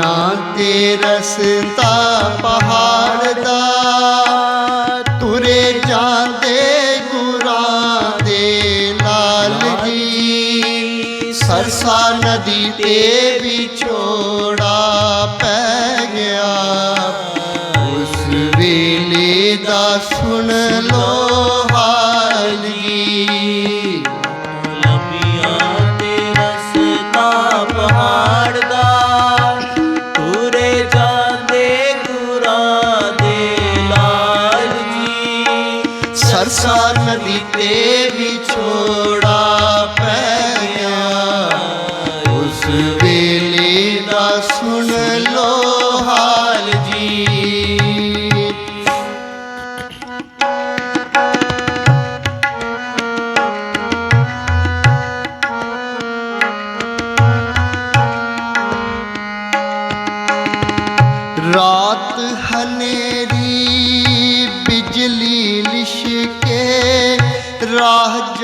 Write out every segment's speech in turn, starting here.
ਲੰਮੀਆਂ ਤੇ ਰਸਤਾ ਪਹਾੜ ਦਾ। ਤੁਰੇ ਜਾਂਦੇ ਗੁਰਾਂ ਦੇ ਲਾਲ ਜੀ ਸਰਸਾ ਨਦੀ ਤੇ ਵਿਛੋੜਾ ਪੈ ਗਿਆ। ਉਸ ਵੇਲੇ ਦਾ ਸੁਣ ਲੋ ਸਰਸਾ ਨਦੀ ਤੇ ਵਿਛੋੜਾ ਪੈ ਉਸ ਵੇਲੇ ਦਾ ਸੁਣ ਲੋ ਹਾਲ ਜੀ। ਰਾਤ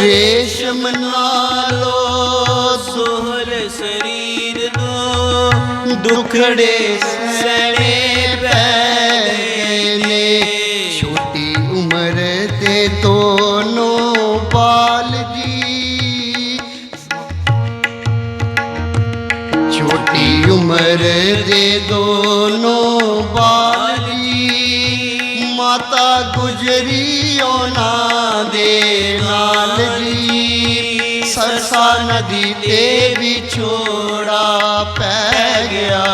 ਰੇਸ਼ਮ ਨਾਲੋ ਸੋਹਲ ਸਰੀਰ ਨੂੰ ਦੁਖੜੇ ਸਹਿਣੇ ਪੈ ਨੇ। ਛੋਟੀ ਉਮਰ ਦੇ ਦੋਨੋਂ ਬਾਲ ਜੀ। ਛੋਟੀ ਉਮਰ ਦੇ ਦੋਨੋਂ ਬਾਲ ਗੁਜਰੀ ਉਹਨਾਂ ਦੇ ਨਾਲ ਜੀ। ਸਰਸਾ ਨਦੀ ਤੇ ਵਿਛੋੜਾ ਪੈ ਗਿਆ।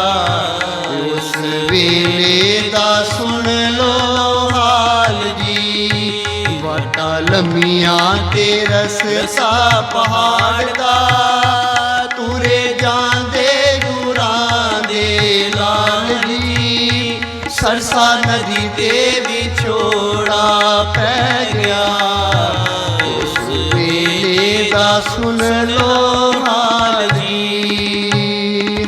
ਉਸ ਵੇਲੇ ਦਾ ਸੁਣ ਲੋ ਹਾਲ ਜੀ। ਵਾਟਾ ਲੰਮੀਆਂ ਤੇ ਰਸਤਾ ਪਹਾੜ ਦਾ ਸਰਸਾ ਨਦੀ ਦੇ ਵਿਛੋੜਾ ਪੈ ਗਿਆ। ਉਸ ਵੇਲੇ ਦਾ ਸੁਣ ਲੋ ਹਾਲ ਜੀ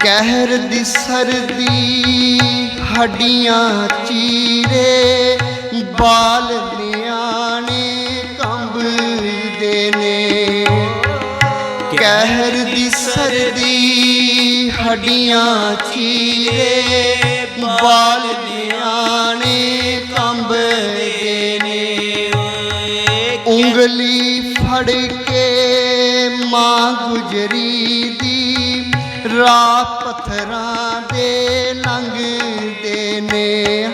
ਕਹਿਰ ਦੀ ਸਰਦੀ, ਹੱਡੀਆਂ ਚੀਰੇ ਬਾਲ ਨਿਆਣੇ ਕੰਬਦੇ ਨੇ। ਕਹਿਰ ਦੀ ਸਰਦੀ ਹੱਡੀਆਂ ਚੀਰੇ, ਬਾਲ ਨਿਆਣੇ ਕੰਬਦੇ ਨੇ। ਉਂਗਲੀ ਫੜ ਕੇ ਮਾਂ ਗੁਜਰੀ ਦੀ ਰਾਹ ਪੱਥਰਾਂ ਦੇ ਲੰਘਦੇ ਨੇ।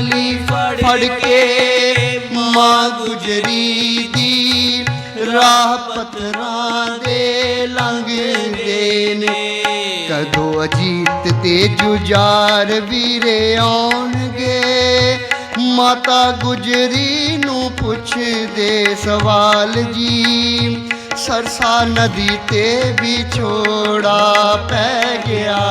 ਹਾਂ ਫੜ ਕੇ ਮਾਂ ਗੁਜਰੀ ਦੀ ਰਾਹ ਪੱਥਰਾਂ ਦੇ ਲੰਘਦੇ ਨੇ। ਕਦੋਂ ਅਜੀਤ ਤੇ ਜੁਝਾਰ ਵੀਰੇ ਆਉਣਗੇ? ਮਾਤਾ ਗੁਜਰੀ ਨੂੰ ਪੁੱਛਦੇ ਸਵਾਲ ਜੀ, ਸਰਸਾ ਨਦੀ ਤੇ ਵਿਛੋੜਾ ਪੈ ਗਿਆ।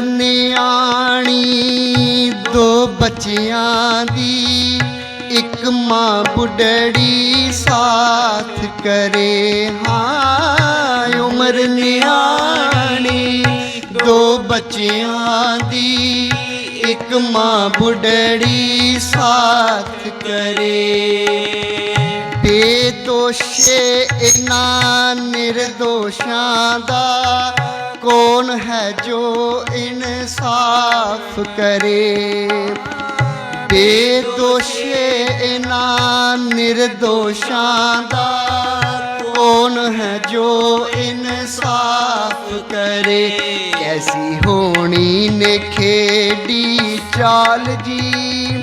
ਨਿਆਣੀ, ਦੋ ਬੱਚਿਆਂ ਦੀ, ਇੱਕ ਮਾਂ ਬੁੱਢੜੀ ਸਾਥ ਕਰੇ। ਹਾਂ, ਉਮਰ ਨਿਆਣੀ, ਦੋ ਬੱਚਿਆਂ ਦੀ, ਇੱਕ ਮਾਂ ਬੁੱਢੜੀ ਸਾਥ ਕਰੇ। ਬੇਦੋਸ਼ੇ ਇਨਾ ਨਿਰਦੋਸ਼ਾਂ ਦਾ ਕੌਣ ਹੈ ਜੋ ਇਨਸਾਫ ਕਰੇ? ਬੇਦੋਸ਼ੇ ਇਨਾ ਨਿਰਦੋਸ਼ਾਂ ਦਾ ਕੌਣ ਹੈ ਜੋ ਇਨਸਾਫ ਕਰੇ? ਕੈਸੀ ਹੋਣੀ ਨੇ ਖੇਡੀ ਚਾਲ ਜੀ?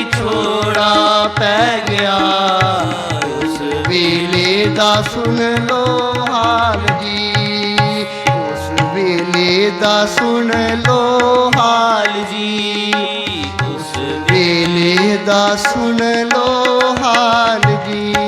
ਵਿਛੋੜਾ ਪੈ ਗਿਆ। ਉਸ ਵੇਲੇ ਦਾ ਸੁਣ ਲੋ ਹਾਲ ਜੀ। ਉਸ ਵੇਲੇ ਦਾ ਸੁਣ ਲੋ ਹਾਲ ਜੀ। ਉਸ ਵੇਲੇ ਦਾ ਸੁਣ ਲੋ ਹਾਲ ਜੀ।